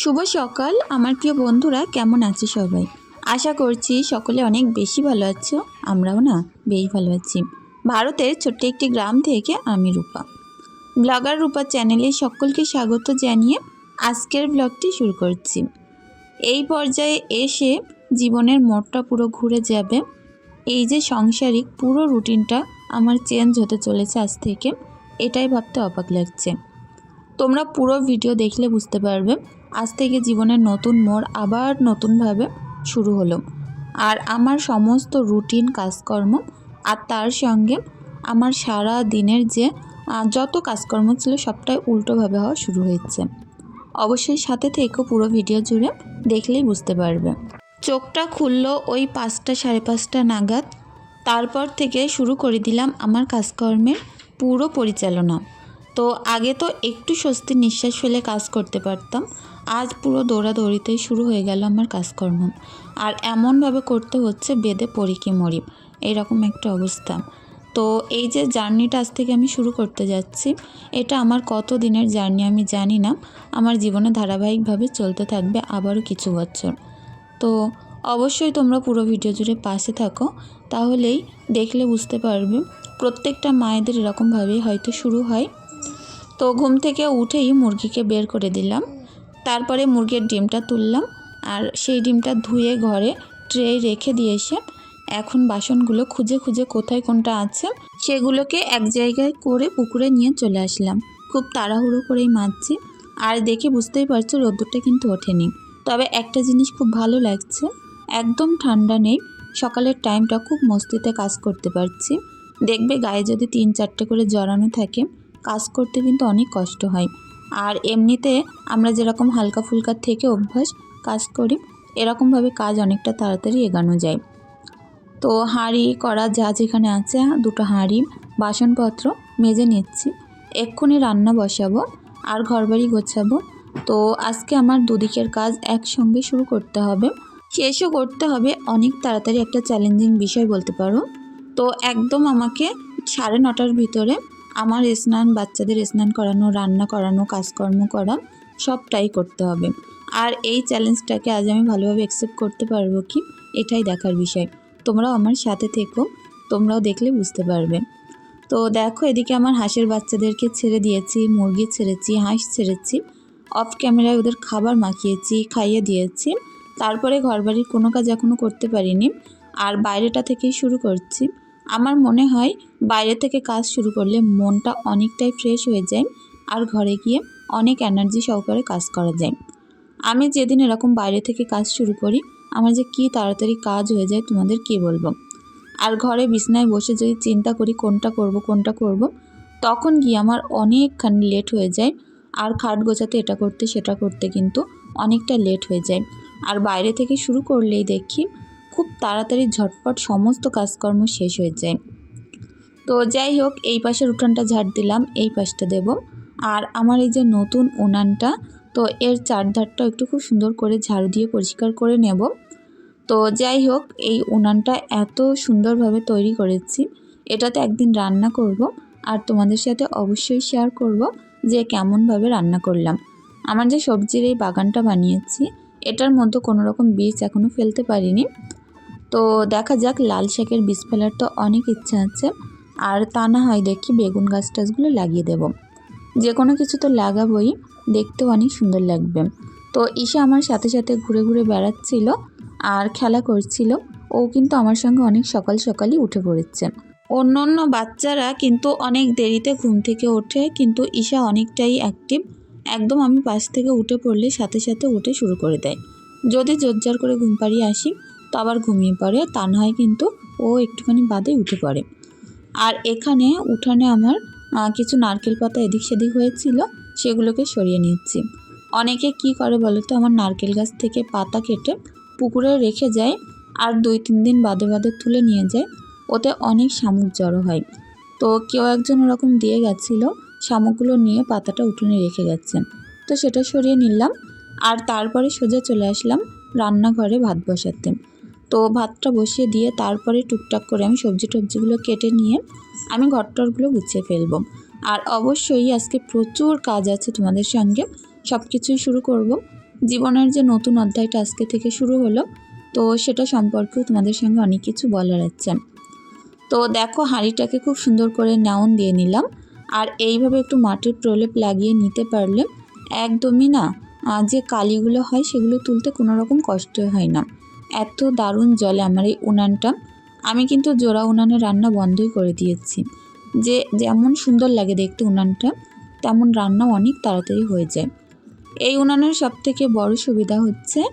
শুভ সকাল, আমার প্রিয় বন্ধুরা, কেমন আছে সবাই? আশা করছি সকলে অনেক বেশি ভালো আছো, আমরাও না বেশ ভালো আছি। ভারতের ছোট্ট একটি গ্রাম থেকে আমি রূপা। ব্লগার রূপা চ্যানেলে সকলকে স্বাগত জানিয়ে আজকের ব্লগটি শুরু করছি। এই পর্যায়ে এসে জীবনের মোড়টা পুরো ঘুরে যাবে। এই যে সাংসারিক পুরো রুটিনটা আমার চেঞ্জ হতে চলেছে আজ থেকে, এটাই ভাবতে অবাক লাগছে। তোমরা পুরো ভিডিও দেখলে বুঝতে পারবে আজ থেকে জীবনের নতুন মোড় আবার নতুনভাবে শুরু হলো। আর আমার সমস্ত রুটিন, কাজকর্ম আর তার সঙ্গে আমার সারা দিনের যে যত কাজকর্ম ছিল সবটাই উল্টোভাবে হওয়া শুরু হয়েছে। অবশ্যই সাথে থেকেও পুরো ভিডিও জুড়ে দেখলেই বুঝতে পারবে। চোখটা খুললো ওই পাঁচটা সাড়ে পাঁচটা নাগাদ। তারপর থেকে শুরু করে দিলাম আমার কাজকর্মের পুরো পরিচালনা। তো আগে তো একটু স্বস্তির নিঃশ্বাস ফেলে কাজ করতে পারতাম। আজ পুরো দৌড়াদৌড়িতেই শুরু হয়ে গেল আমার কাজকর্ম। আর এমনভাবে করতে হচ্ছে বেদে পড়ি কি মরি এরকম একটা অবস্থা। তো এই যে জার্নিটা আজ থেকে আমি শুরু করতে যাচ্ছি, এটা আমার কত দিনের জার্নি আমি জানি না। আমার জীবনে ধারাবাহিকভাবে চলতে থাকবে আবারও কিছু বছর। তো অবশ্যই তোমরা পুরো ভিডিও জুড়ে পাশে থাকো, তাহলেই দেখলে বুঝতে পারবে প্রত্যেকটা মায়েদের এরকমভাবেই হয়তো শুরু হয়। তো ঘুম থেকে উঠেই মুরগিকে বের করে দিলাম। তারপরে মুরগির ডিমটা তুললাম আর সেই ডিমটা ধুয়ে ঘরে ট্রে রেখে দিয়ে এসে এখন বাসনগুলো খুঁজে খুঁজে কোথায় কোনটা আছে সেগুলোকে এক জায়গায় করে পুকুরে নিয়ে চলে আসলাম। খুব তাড়াহুড়ো করেই মাজছি আর দেখে বুঝতেই পারছ রোদ্দুরটা কিন্তু ওঠেনি। তবে একটা জিনিস খুব ভালো লাগছে, একদম ঠান্ডা নেই, সকালের টাইমটা খুব মস্তিতে কাজ করতে পারছি। দেখবে গায়ে যদি তিন চারটে করে জড়ানো থাকে, কাজ করতে কিন্তু অনেক কষ্ট হয়। আর এমনিতে আমরা যেরকম হালকা ফুলকা থেকে অভ্যাস কাজ করি, এরকমভাবে কাজ অনেকটা তাড়াতাড়ি এগানো যায়। তো হাঁড়ি করা যা যেখানে আছে, দুটো হাঁড়ি, বাসনপত্র মেজে নিচ্ছি। এক্ষুনি রান্না বসাবো আর ঘরবাড়ি গোছাবো। তো আজকে আমার দুদিকের কাজ একসঙ্গে শুরু করতে হবে। শেষও করতে হবে অনেক তাড়াতাড়ি একটা চ্যালেঞ্জিং বিষয় বলতে পারো। তো একদম আমাকে সাড়ে নটার ভিতরে আমার স্নান, বাচ্চাদের স্নান করানো, রান্না করানো, কাজকর্ম করা, সবটাই করতে হবে। আর এই চ্যালেঞ্জটাকে আজ আমি ভালোভাবে অ্যাকসেপ্ট করতে পারব কি? এটাই দেখার বিষয়। তোমরাও আমার সাথে থেকো, তোমরাও দেখলে বুঝতে পারবে। তো দেখো, এদিকে আমার হাঁসের বাচ্চাদেরকে ছেড়ে দিয়েছি, মুরগি ছেড়েছি, হাঁস ছেড়েছি অফ ক্যামেরায় ওদের খাবার মাখিয়েছি, খাইয়ে দিয়েছি। তারপরে ঘরবাড়ির কোনো কাজ এখনও করতে পারিনি। আর বাইরেটা থেকেই শুরু করছি। আমার মনে হয় বাইরে থেকে কাজ শুরু করলে মনটা অনেকটাই ফ্রেশ হয়ে যায় আর ঘরে গিয়ে অনেক এনার্জি সহকারে কাজ করা যায়। আমি যেদিন এরকম বাইরে থেকে কাজ শুরু করি, আমার যে কী তাড়াতাড়ি কাজ হয়ে যায় তোমাদের কী বলব? আর ঘরে বিছনায় বসে যদি চিন্তা করি কোনটা করব কোনটা করব, তখন গিয়ে আমার অনেকখানি লেট হয়ে যায় আর খাট গোছাতে এটা করতে, সেটা করতে কিন্তু অনেকটা লেট হয়ে যায়। আর বাইরে থেকে শুরু করলেই দেখি খুব তাড়াতাড়ি ঝটপট সমস্ত কাজকর্ম শেষ হয়ে যায়। তো যাই হোক, এই পাশের উঠানটা ঝাড় দিলাম, এই পাশটা দেব। আর আমার এই যে নতুন উনানটা, তো এর চারধারটা একটু খুব সুন্দর করে ঝাড়ু দিয়ে পরিষ্কার করে নেব। তো যাই হোক, এই উনানটা এত সুন্দরভাবে তৈরি করেছি, এটাতে একদিন রান্না করব আর তোমাদের সাথে অবশ্যই শেয়ার করব যে কেমনভাবে রান্না করলাম। আমার যে সবজির এই বাগানটা বানিয়েছি, এটার মধ্যে কোনো রকম বীজ এখনও ফেলতে পারিনি। তো দেখা যাক, লাল শাকের বীজ ফেলার তো অনেক ইচ্ছা আছে। আর তা না হয় দেখি বেগুন গাছ টাছগুলো লাগিয়ে দেব। যে কোনো কিছু তো লাগাবোই, দেখতেও অনেক সুন্দর লাগবে। তো ঈশা আমার সাথে সাথে ঘুরে ঘুরে বেড়াচ্ছিল আর খেলা করছিল। ও কিন্তু আমার সঙ্গে অনেক সকাল সকালই উঠে পড়েছে। অন্য অন্য বাচ্চারা কিন্তু অনেক দেরিতে ঘুম থেকে ওঠে, কিন্তু ঈশা অনেকটাই অ্যাক্টিভ একদম আমি পাশ থেকে উঠে পড়লে সাথে সাথে উঠে শুরু করে দেয়। যদি জোরজার করে ঘুম পাড়িয়ে আসি তো আবার ঘুমিয়ে পড়ে। তা না হয় কিন্তু ও একটুখানি বাদে উঠে পড়ে। আর এখানে উঠানে আমার কিছু নারকেল পাতা এদিক সেদিক হয়েছিল, সেগুলোকে সরিয়ে নিচ্ছি। অনেকে কি করে বলো তো, আমার নারকেল গাছ থেকে পাতা কেটে পুকুরে রেখে যায় আর দুই তিন দিন বাদে বাদে তুলে নিয়ে যায়। ওতে অনেক শামুক জড়ো হয়। তো কেউ একজন ওরকম দিয়ে গেছিল, শামুকগুলো নিয়ে পাতাটা উঠোনে রেখে গেছেন তো সেটা সরিয়ে নিলাম আর তারপরে সোজা চলে আসলাম রান্নাঘরে ভাত বসাতে। তো ভাতটা বসিয়ে দিয়ে তারপরে টুকটাক করে আমি সবজি টবজিগুলো কেটে নিয়ে আমি ঘরটরগুলো গুছিয়ে ফেলব। আর অবশ্যই আজকে প্রচুর কাজ আছে তোমাদের সঙ্গে। সব কিছুই শুরু করব। জীবনের যে নতুন অধ্যায়টা আজকে থেকে শুরু হলো, তো সেটা সম্পর্কেও তোমাদের সঙ্গে অনেক কিছু বলার আছে। তো দেখো হাঁড়িটাকে খুব সুন্দর করে নাউন দিয়ে নিলাম। আর এইভাবে একটু মাটির প্রলেপ লাগিয়ে নিতে পারলে একদমই না যে কালিগুলো হয় সেগুলো তুলতে কোনো রকম কষ্ট হয় না। এত দারুণ জলে আমার এই উনানটা। আমি কিন্তু জোড়া উনানে রান্না বন্ধই করে দিয়েছি। যে যেমন সুন্দর লাগে দেখতে উনানটা, তেমন রান্নাও অনেক তাড়াতাড়ি হয়ে যায়। এই উনানের সব থেকে বড় সুবিধা হচ্ছে,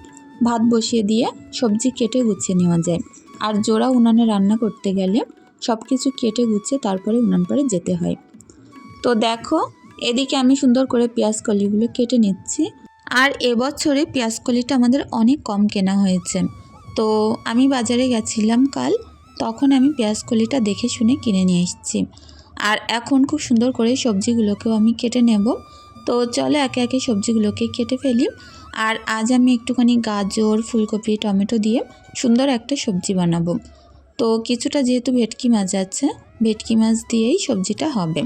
ভাত বসিয়ে দিয়ে সবজি কেটে গুছিয়ে নেওয়া যায়। আর জোড়া উনানে রান্না করতে গেলে সব কিছু কেটে গুছিয়ে তারপরে উনান পাড়ে যেতে হয়। তো দেখো, এদিকে আমি সুন্দর করে পেঁয়াজ কলিগুলো কেটে নিচ্ছি। আর এবছরে পেঁয়াজ কলিটা আমাদের অনেক কম কেনা হয়েছে। তো আমি বাজারে গেছিলাম কাল, তখন আমি পেঁয়াজ কলিটা দেখে শুনে কিনে নিয়ে এসেছি। আর এখন খুব সুন্দর করে সবজিগুলোকেও আমি কেটে নেব। তো চলো একে একে সবজিগুলোকে কেটে ফেলি। আর আজ আমি একটুখানি গাজর, ফুলকপি, টমেটো দিয়ে সুন্দর একটা সবজি বানাবো। তো কিছুটা যেহেতু ভেটকি মাছ আছে, ভেটকি মাছ দিয়েই সবজিটা হবে।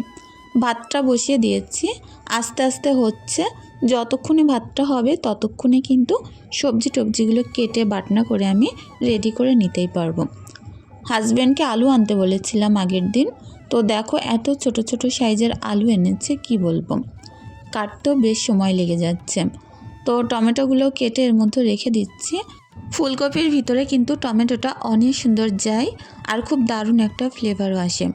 ভাতটা বসিয়ে দিয়েছি। আস্তে আস্তে হচ্ছে যতক্ষণে ভাতটা হবে ততক্ষণে কিন্তু সবজি টবজিগুলো কেটে বাটনা করে আমি রেডি করে নিতেই পারব। হাজব্যান্ডকে আলু আনতে বলেছিলাম আগের দিন। তো দেখো এত ছোট ছোট সাইজের আলু এনেছে, কি বলব? কাটতেও বেশ সময় লেগে যাচ্ছে। তো টমেটোগুলো কেটে এর মধ্যে রেখে দিচ্ছি। ফুলকপির ভিতরে কিন্তু টমেটোটা অনেক সুন্দর যায় আর খুব দারুণ একটা ফ্লেভারও আসে।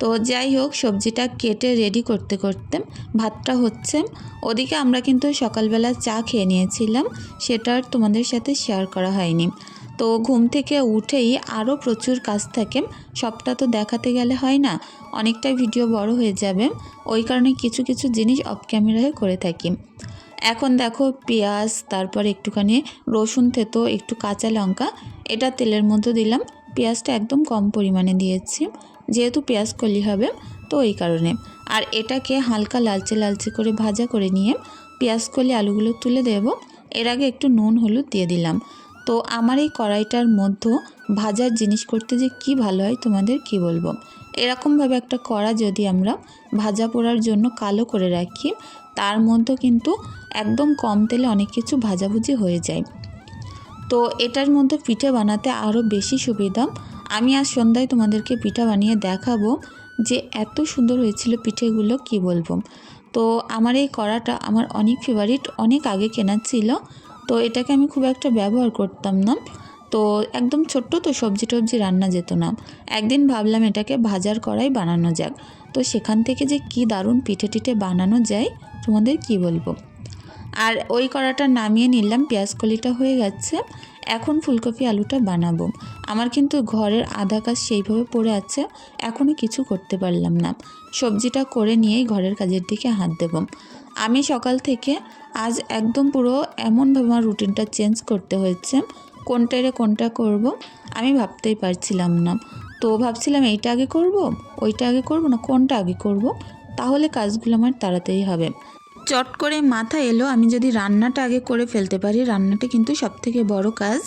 তো যাই হোক, সবজিটা কেটে রেডি করতে করতে ভাতটা হচ্ছে। ওদিকে আমরা কিন্তু সকালবেলা চা খেয়ে নিয়েছিলাম, সেটা আর তোমাদের সাথে শেয়ার করা হয়নি। তো ঘুম থেকে উঠেই আরও প্রচুর কাজ থাকে, সবটা তো দেখাতে গেলে হয় না অনেকটাই ভিডিও বড় হয়ে যাবে। ওই কারণে কিছু কিছু জিনিস অফ ক্যামেরায় করে থাকি। এখন দেখো পেঁয়াজ, তারপর একটুখানি রসুন থেতো, একটু কাঁচা লঙ্কা, এটা তেলের মধ্যে দিলাম। পেঁয়াজটা একদম কম পরিমাণে দিয়েছি। যেহেতু পেঁয়াজ কলি হবে, তো এই কারণে। আর এটাকে হালকা লালচে লালচে করে ভাজা করে নিয়ে পেঁয়াজ কলি আলুগুলো তুলে দেব। এর আগে একটু নুন হলুদ দিয়ে দিলাম। তো আমার এই কড়াইটার মধ্যে ভাজার জিনিস করতে যে কি ভালো হয় তোমাদের কি বলব? এরকমভাবে একটা কড়া যদি আমরা ভাজা পোড়ার জন্য কালো করে রাখি, তার মধ্যে কিন্তু একদম কম তেলে অনেক কিছু ভাজাভুজি হয়ে যায়। তো এটার মধ্যে পিঠে বানাতে আরও বেশি সুবিধা। আমি আজ সন্ধ্যায় তোমাদেরকে পিঠা বানিয়ে দেখাবো যে এত সুন্দর হয়েছিল পিঠেগুলো, কি বলব? তো আমার এই কড়াটা আমার অনেক ফেভারিট অনেক আগে কেনা ছিল, তো এটাকে আমি খুব একটা ব্যবহার করতাম না। তো একদম ছোট্ট তো সবজি টবজি রান্না যেত না। একদিন ভাবলাম এটাকে ভাজার কড়াই বানানো যাক। তো সেখান থেকে যে কি দারুণ পিঠে টিঠে বানানো যায়, তোমাদের কি বলব? আর ওই কড়াটা নামিয়ে নিলাম, পেঁয়াজ কলিটা হয়ে গেছে। এখন ফুলকপি আলুটা বানাবো। আমার কিন্তু ঘরের আধা কাজ সেইভাবে পড়ে আছে, এখনও কিছু করতে পারলাম না। সবজিটা করে নিয়েই ঘরের কাজের দিকে হাত দেব। আমি সকাল থেকে আজ একদম পুরো এমনভাবে আমার রুটিনটা চেঞ্জ করতে হয়েছে, কোনটা রে কোনটা করব আমি ভাবতেই পারছিলাম না। তো ভাবছিলাম এইটা আগে করব, ওইটা আগে করব না কোনটা আগে করব, তাহলে কাজগুলো আমার তাড়াতাড়ি হবে। চট করে মাথা এলো, আমি যদি রান্নাটা আগে করে ফেলতে পারি, রান্নাটা কিন্তু সবথেকে বড় কাজ।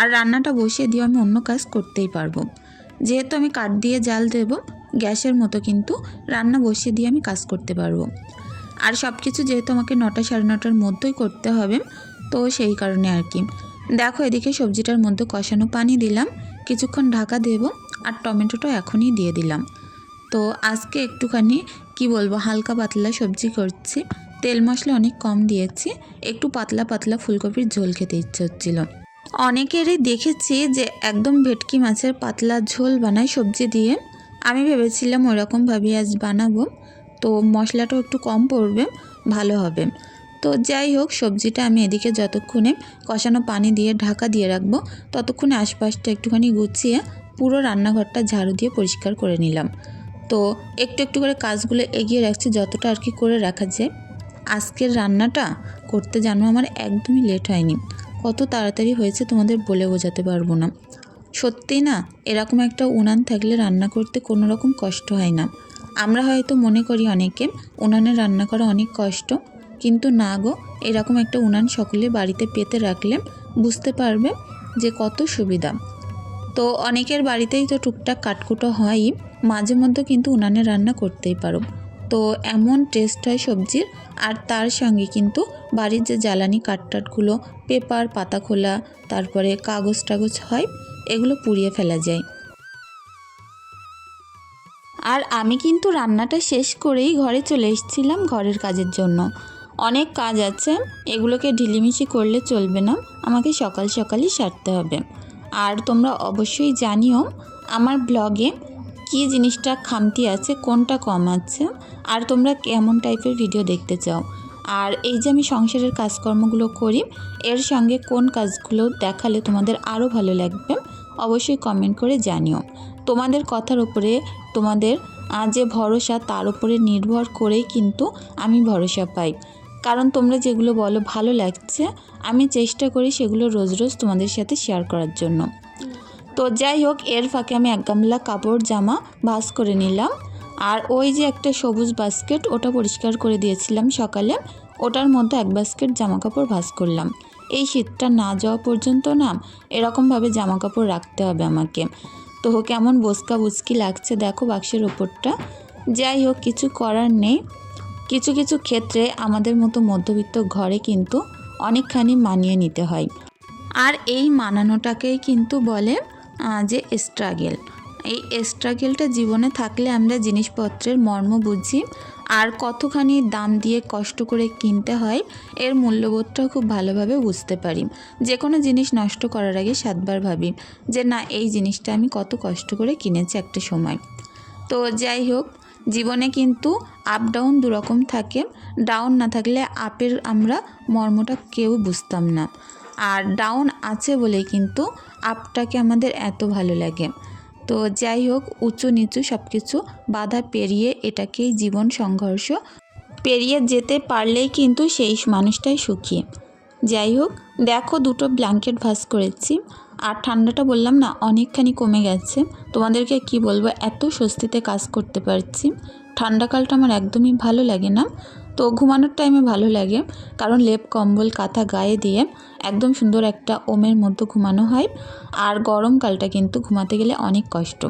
আর রান্নাটা বসিয়ে দিয়ে আমি অন্য কাজ করতেই পারব। যেহেতু আমি কাঠ দিয়ে জাল দেব, গ্যাসের মতো কিন্তু রান্না বসিয়ে দিয়ে আমি কাজ করতে পারব। আর সব কিছু যেহেতু আমাকে নটা সাড়ে নটার মধ্যেই করতে হবে, তো সেই কারণে আর কি। দেখো, এদিকে সবজিটার মধ্যে কষানো পানি দিলাম, কিছুক্ষণ ঢাকা দেব, আর টমেটোটা এখনই দিয়ে দিলাম। তো আজকে একটুখানি, কি বলব, হালকা পাতলা সবজি করছি। তেল মশলা অনেক কম দিয়েছি। একটু পাতলা পাতলা ফুলকপির ঝোল খেতে ইচ্ছে হচ্ছিল। অনেকেরই দেখেছি যে একদম ভেটকি মাছের পাতলা ঝোল বানায় সবজি দিয়ে। আমি ভেবেছিলাম ওরকমভাবে আজ বানাবো। তো মশলাটাও একটু কম পড়বে, ভালো হবে। তো যাই হোক, সবজিটা আমি এদিকে যতক্ষণে কষানো পানি দিয়ে ঢাকা দিয়ে রাখব, ততক্ষণে আশপাশটা একটুখানি গুছিয়ে পুরো রান্নাঘরটা ঝাড়ু দিয়ে পরিষ্কার করে নিলাম। তো একটু একটু করে কাজগুলো এগিয়ে রাখছি, যতটা আর কি করে রাখা যায়। আজকের রান্নাটা করতে জানো আমার একদমই লেট হয়নি। কত তাড়াতাড়ি হয়েছে তোমাদের বলে বোঝাতে পারব না। সত্যি না, এরকম একটা উনান থাকলে রান্না করতে কোনো রকম কষ্ট হয় না। আমরা হয়তো মনে করি অনেকে উনানে রান্না করা অনেক কষ্ট, কিন্তু না গো, এরকম একটা উনান সকলে বাড়িতে পেতে রাখলে বুঝতে পারবে যে কত সুবিধা। তো অনেকের বাড়িতেই তো টুকটাক কাটকুটো হয়ই, মাঝে মধ্যে কিন্তু উনানে রান্না করতেই পারো। তো এমন টেস্ট হয় সবজির, আর তার সঙ্গে কিন্তু বাড়ির যে জ্বালানি কাঠটাটগুলো, পেপার পাতা খোলা তারপরে কাগজ টাগজ হয়, এগুলো পুড়িয়ে ফেলা যায়। আর আমি কিন্তু রান্নাটা শেষ করেই ঘরে চলে এসেছিলাম ঘরের কাজের জন্য। অনেক কাজ আছে, এগুলোকে ঢিলিমিশি করলে চলবে না, আমাকে সকাল সকালই সারতে হবে। আর তোমরা অবশ্যই জানিও, আমার ব্লগে কী জিনিসটা খামতি আছে, কোনটা কম আছে, আর তোমরা কেমন টাইপের ভিডিও দেখতে চাও? আর এই যে আমি সংসারের কাজকর্মগুলো করি, এর সঙ্গে কোন কাজগুলো দেখালে তোমাদের আরও ভালো লাগবে, অবশ্যই কমেন্ট করে জানিও। তোমাদের কথার উপরে তোমাদের যে ভরসা, তার উপরে নির্ভর করেই কিন্তু আমি ভরসা পাই। কারণ তোমরা যেগুলো বলো ভালো লাগছে, আমি চেষ্টা করি সেগুলো রোজ রোজ তোমাদের সাথে শেয়ার করার জন্য। তো যাই হোক, এর ফাঁকে আমি এক গামলা কাপড়, জামা ভাস করে নিলাম। আর ওই যে একটা সবুজ বাস্কেট ওটা পরিষ্কার করে দিয়েছিলাম সকালে। ওটার মধ্যে এক বাস্কেট জামা কাপড় ভাস করলাম। এই শীতটা না যাওয়া পর্যন্ত না এরকমভাবে জামা কাপড় রাখতে হবে আমাকে। তো কেমন বসকা বুসকি লাগছে দেখো বাক্সের ওপরটা যাই হোক, কিছু করার নেই। কিছু কিছু ক্ষেত্রে আমাদের মতো মধ্যবিত্ত ঘরে কিন্তু অনেকখানি মানিয়ে নিতে হয়। আর এই মানানোটাকেই কিন্তু বলে যে স্ট্রাগেল এই স্ট্রাগেলটা জীবনে থাকলে আমরা জিনিসপত্রের মর্ম বুঝি, আর কতখানি দাম দিয়ে কষ্ট করে কিনতে হয়, এর মূল্যবোধটাও খুব ভালোভাবে বুঝতে পারি। যে কোনো জিনিস নষ্ট করার আগে সাতবার ভাবি যে, না, এই জিনিসটা আমি কত কষ্ট করে কিনেছি একটা সময়। তো যাই হোক, জীবনে কিন্তু আপ ডাউন দুরকম থাকে ডাউন না থাকলে আপের আমরা মর্মটা কেউ বুঝতাম না। আর ডাউন আছে বলেই কিন্তু আপটাকে আমাদের এত ভালো লাগে। তো যাই হোক, উঁচু নিচু সব কিছু বাধা পেরিয়ে এটাকেই জীবন সংঘর্ষ। পেরিয়ে যেতে পারলেই কিন্তু সেই মানুষটাই সুখী। যাই হোক, দেখো দুটো ব্ল্যাঙ্কেট ভাস করেছি। আর ঠান্ডাটা বললাম না, অনেকখানি কমে গেছে। তোমাদেরকে কি বলব, এত স্বস্তিতে কাজ করতে পারছি। ঠান্ডাকালটা আমার একদমই ভালো লাগে না। তো ঘুমানোর টাইমে ভালো লাগে, কারণ লেপ, কম্বল, কাঁথা গায়ে দিয়ে একদম সুন্দর একটা ওমের মধ্যে ঘুমানো হয়। আর গরমকালটা কিন্তু ঘুমাতে গেলে অনেক কষ্ট।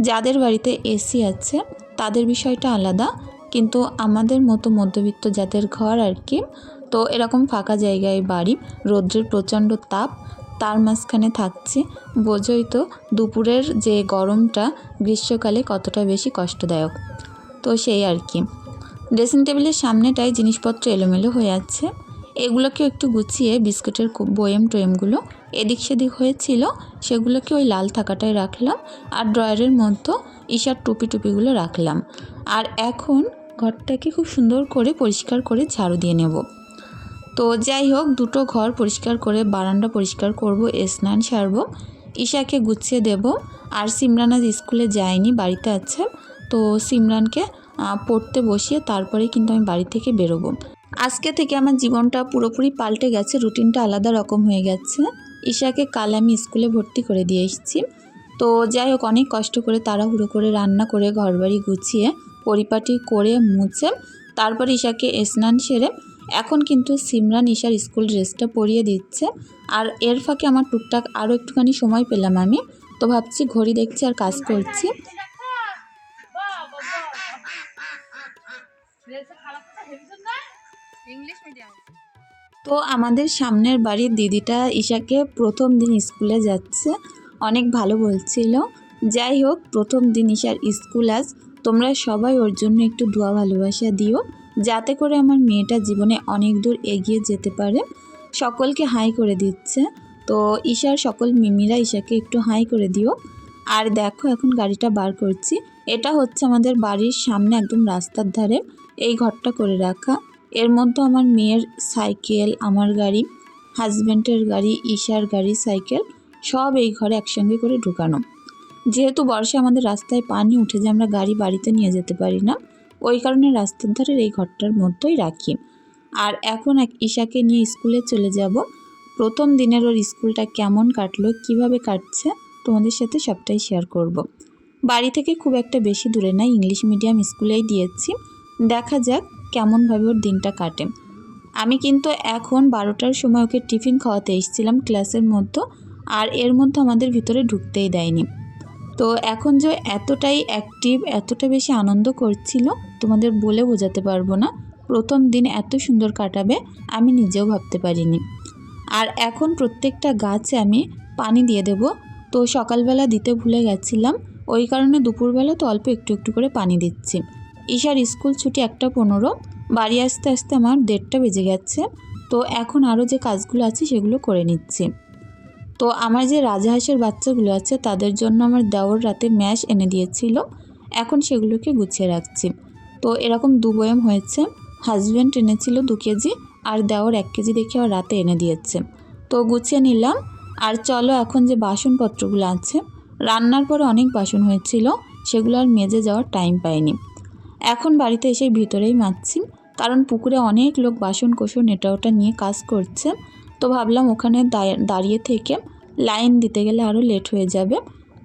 যাদের বাড়িতে এসি আছে, তাদের বিষয়টা আলাদা। কিন্তু আমাদের মতো মধ্যবিত্ত যাদের ঘর আর কি, তো এরকম ফাঁকা জায়গায় বাড়ি, রৌদ্রের প্রচণ্ড তাপ, তার মাঝখানে থাকছি, বোঝোই তো দুপুরের যে গরমটা গ্রীষ্মকালে কতটা বেশি কষ্টদায়ক। তো সেই আর কি। ড্রেসিং টেবিলের সামনেটাই জিনিসপত্র এলোমেলো হয়ে আছে। এগুলোকে একটু গুছিয়ে বিস্কুটের বয়েম টয়েমগুলো এদিক সেদিক হয়েছিল, সেগুলোকে ওই লাল থাকাটায় রাখলাম আর ড্রয়ারের মধ্যে ঈশার টুপি টুপিগুলো রাখলাম। আর এখন ঘরটাকে খুব সুন্দর করে পরিষ্কার করে ঝাড়ু দিয়ে নেব। তো যাই হোক, দুটো ঘর পরিষ্কার করে বারান্দা পরিষ্কার করব, স্নান সারব, ঈশাকে গুছিয়ে দেব। আর সিমরান আজ স্কুলে যায়নি, বাড়িতে আছে। তো সিমরানকে পড়তে বসিয়ে তারপরে কিন্তু আমি বাড়ি থেকে বেরোবো। আজকে থেকে আমার জীবনটা পুরোপুরি পাল্টে গেছে, রুটিনটা আলাদা রকম হয়ে গেছে। ঈশাকে কাল আমি স্কুলে ভর্তি করে দিয়ে এসেছি। তো যাই হোক, অনেক কষ্ট করে তাড়াহুড়ো করে, রান্না করে, ঘরবাড়ি গুছিয়ে, পরিপাটি করে, মুছে, তারপর ঈশাকে স্নান সেরে এখন কিন্তু সিমরান ঈশার স্কুল ড্রেসটা পরিয়ে দিচ্ছে। আর এর ফাঁকে আমার টুকটাক আরও একটুখানি সময় পেলাম আমি। তো ভাবছি ঘড়ি দেখছি আর কাজ করছি। তো আমাদের সামনের বাড়ির দিদিটা ঈশাকে প্রথম দিন স্কুলে যাচ্ছে, অনেক ভালো বলছিল। যাই হোক, প্রথম দিন ঈশার স্কুল আজ, তোমরা সবাই ওর জন্য একটু দোয়া ভালোবাসা দিও, যাতে করে আমার মেয়েটা জীবনে অনেক দূর এগিয়ে যেতে পারে। সকলকে হাই করে দিচ্ছে। তো ঈশার সকল মিমিরা ঈশাকে একটু হাই করে দিও। আর দেখো, এখন গাড়িটা বার করছি। এটা হচ্ছে আমাদের বাড়ির সামনে একদম রাস্তার ধারে। এই ঘরটা করে রাখা। এর মধ্যে আমার মেয়ের সাইকেল, আমার গাড়ি হাজব্যান্ডের গাড়ি, ঈশার গাড়ি, সাইকেল, সব এই ঘরে একসঙ্গে করে ঢুকানো। যেহেতু বর্ষা আমাদের রাস্তায় পানি উঠে যে আমরা গাড়ি বাড়িতে নিয়ে যেতে পারি না, ওই কারণে রাস্তার ধারের এই ঘরটার মধ্যেই রাখি। আর এখন এক ঈশাকে নিয়ে স্কুলে চলে যাব। প্রথম দিনের ওর স্কুলটা কেমন কাটলো, কীভাবে কাটছে, তোমাদের সাথে সবটাই শেয়ার করব। বাড়ি থেকে খুব একটা বেশি দূরে না, ইংলিশ মিডিয়াম স্কুলেই দিয়েছি। দেখা যাক কেমনভাবে ওর দিনটা কাটে। আমি কিন্তু এখন বারোটার সময় ওকে টিফিন খাওয়াতে এসেছিলাম ক্লাসের মধ্যে আর এর মধ্যে আমাদের ভিতরে ঢুকতেই দেয়নি। তো এখন যে এতটাই অ্যাক্টিভ এতটা বেশি আনন্দ করছিল, তোমাদের বলে বোঝাতে পারব না। প্রথম দিন এত সুন্দর কাটাবে, আমি নিজেও ভাবতে পারিনি। আর এখন প্রত্যেকটা গাছে আমি পানি দিয়ে দেব। তো সকালবেলা দিতে ভুলে গেছিলাম, ওই কারণে দুপুরবেলা তো অল্প একটু একটু করে পানি দিচ্ছি। ঈশার স্কুল ছুটি একটা পনেরো, বাড়ি আসতে আসতে আমার দেড়টা বেজে গেছে। তো এখন আরও যে কাজগুলো আছে সেগুলো করে নিচ্ছি। তো আমার যে রাজাহাঁসের বাচ্চাগুলো আছে তাদের জন্য আমার দেওর রাতে ম্যাশ এনে দিয়েছিল। এখন সেগুলোকে গুছিয়ে রাখছি। তো এরকম দু বয়ম হয়েছে। হাজব্যান্ড এনেছিল দু কেজি, আর দেওর এক কেজি দেখে আর রাতে এনে দিয়েছে। তো গুছিয়ে নিলাম। আর চলো এখন যে বাসনপত্রগুলো আছে, রান্নার পরে অনেক বাসন হয়েছিল, সেগুলো আর মেজে যাওয়ার টাইম পাইনি। এখন বাড়িতে এসে ভিতরেই মারছি কারণ পুকুরে অনেক লোক বাসন কোসন এটা ওটা নিয়ে কাজ করছে। তো ভাবলাম ওখানে দাঁড়- দাঁড়িয়ে থেকে লাইন দিতে গেলে আরও লেট হয়ে যাবে,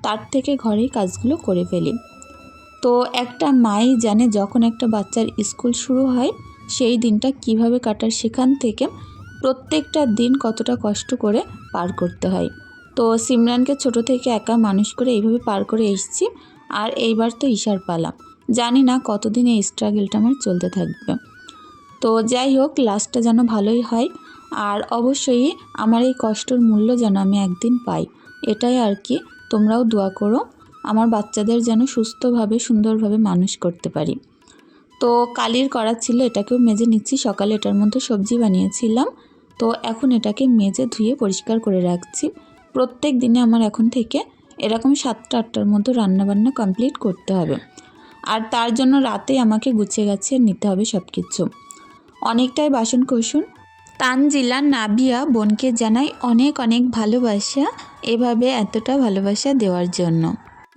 তার থেকে ঘরেই কাজগুলো করে ফেলি। তো একটা মাই জানে যখন একটা বাচ্চার স্কুল শুরু হয়, সেই দিনটা কীভাবে কাটার সেখান থেকে প্রত্যেকটা দিন কতটা কষ্ট করে পার করতে হয়। তো সিমরানকে ছোট থেকে একা মানুষ করে এইভাবে পার করে এসেছি, আর এইবার তো ঈশার পালা। জানি না কতদিন এই স্ট্রাগলটা আমার চলতে থাকবে। তো যাই হোক লাস্টটা যেন ভালোই হয়। আর অবশ্যই আমার এই কষ্টর মূল্য যেন আমি একদিন পাই। এটাই আর কি, তোমরাও দোয়া করো, আমার বাচ্চাদের যেন সুস্থভাবে, সুন্দরভাবে মানুষ করতে পারি। তো কালির করা ছিল, এটাকেও মেজে নিচ্ছি। সকালে এটার মধ্যে সবজি বানিয়েছিলাম। তো এখন এটাকে মেজে ধুয়ে পরিষ্কার করে রাখছি। প্রত্যেক দিনে আমার এখন থেকে এরকম সাতটা আটটার মধ্যে রান্নাবান্না কমপ্লিট করতে হবে। আর তার জন্য রাতে আমাকে গুছিয়ে গাছিয়ে নিতে হবে সব কিছু অনেকটাই বাসন কোসন তানজিলা নাবিয়া বোনকে জানাই অনেক অনেক ভালোবাসা, এভাবে এতটা ভালোবাসা দেওয়ার জন্য।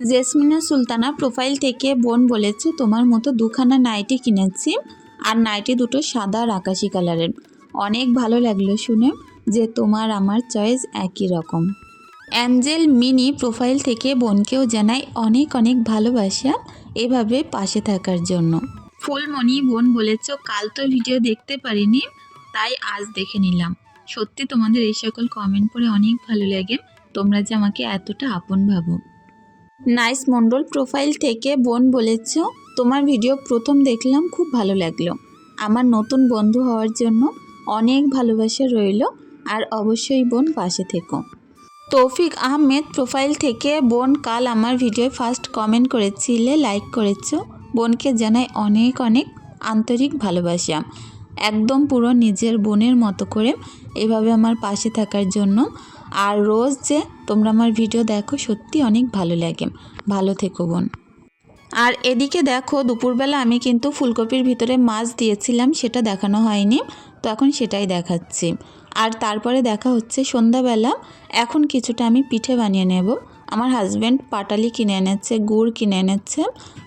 জেসমিনা সুলতানা প্রোফাইল থেকে বোন বলেছে, তোমার মতো দুখানা নাইটি কিনেছি আর নাইটি দুটো সাদা আর আকাশি কালারের। অনেক ভালো লাগল শুনে যে তোমার আমার চয়েস একই রকম। অ্যাঞ্জেল মিনি প্রোফাইল থেকে বোনকেও জানাই অনেক অনেক ভালোবাসা। এভাবে পাশে থাকার জন্য। ফুলমণি বোন বলেছ কাল তো ভিডিও দেখতে পারিনি তাই আজ দেখে নিলাম। সত্যি তোমাদের এই সকল কমেন্ট পড়ে অনেক ভালো লাগে। তোমরা যে আমাকে এতটা আপন ভাবো। নাইস মণ্ডল প্রোফাইল থেকে বোন বলেছ তোমার ভিডিও প্রথম দেখলাম খুব ভালো লাগল। আমার নতুন বন্ধু হওয়ার জন্য অনেক ভালোবাসা রইল আর অবশ্যই বোন পাশে থেকো। তৌফিক আহমেদ প্রোফাইল থেকে বোন কাল আমার ভিডিও ফার্স্ট কমেন্ট করেছিলে লাইক করেছ। বোনকে জানাই অনেক অনেক আন্তরিক ভালোবাসা। একদম পুরো নিজের বোনের মতো করে এভাবে আমার পাশে থাকার জন্য। আর রোজ যে তোমরা আমার ভিডিও দেখো, সত্যি অনেক ভালো লাগে। ভালো থেকো বোন। আর এদিকে দেখো, দুপুরবেলা আমি কিন্তু ফুলকপির ভিতরে মাছ দিয়েছিলাম, সেটা দেখানো হয়নি। তো এখন সেটাই দেখাচ্ছি। আর তারপরে দেখা হচ্ছে সন্ধ্যাবেলা। এখন কিছুটা আমি পিঠে বানিয়ে নেব। আমার হাজব্যান্ড পাটালি কিনে এনেছে, গুড় কিনে এনেছে,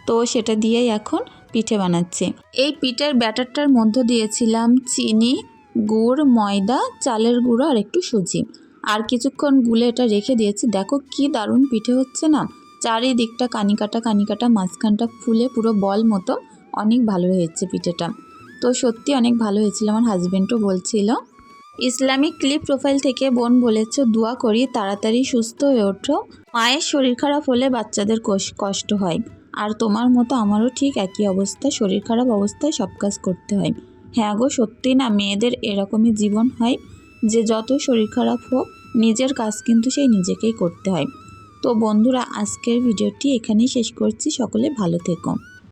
তো সেটা দিয়েই এখন পিঠে বানাচ্ছি। এই পিঠের ব্যাটারটার মধ্যে দিয়েছিলাম চিনি, গুড়, ময়দা, চালের গুঁড়ো আর একটু সুজি। আর কিছুক্ষণ গুলে এটা রেখে দিয়েছি। দেখো কি দারুণ পিঠে হচ্ছে না? চারিদিকটা কানি কাটা কানি কাটা মাঝখানটা ফুলে পুরো বল মতো। অনেক ভালো হয়েছে পিঠেটা। তো সত্যি অনেক ভালো হয়েছিল। আমার হাজব্যান্ডও বলছিল ইসলামিক ক্লিপ প্রোফাইল থেকে বোন বলেছ, দোয়া করি, তাড়াতাড়ি সুস্থ হয়ে ওঠো। মায়ের শরীর খারাপ হলে বাচ্চাদের কষ- কষ্ট হয়। আর তোমার মতো আমারও ঠিক একই অবস্থা, শরীর খারাপ অবস্থায় সব কাজ করতে হয়। হ্যাঁ গো, সত্যি না, মেয়েদের এরকমই জীবন হয়। যে যত শরীর খারাপ হোক, নিজের কাজ কিন্তু সেই নিজেকেই করতে হয়। তো বন্ধুরা, আজকের ভিডিওটি এখানেই শেষ করছি। সকলে ভালো থেকো।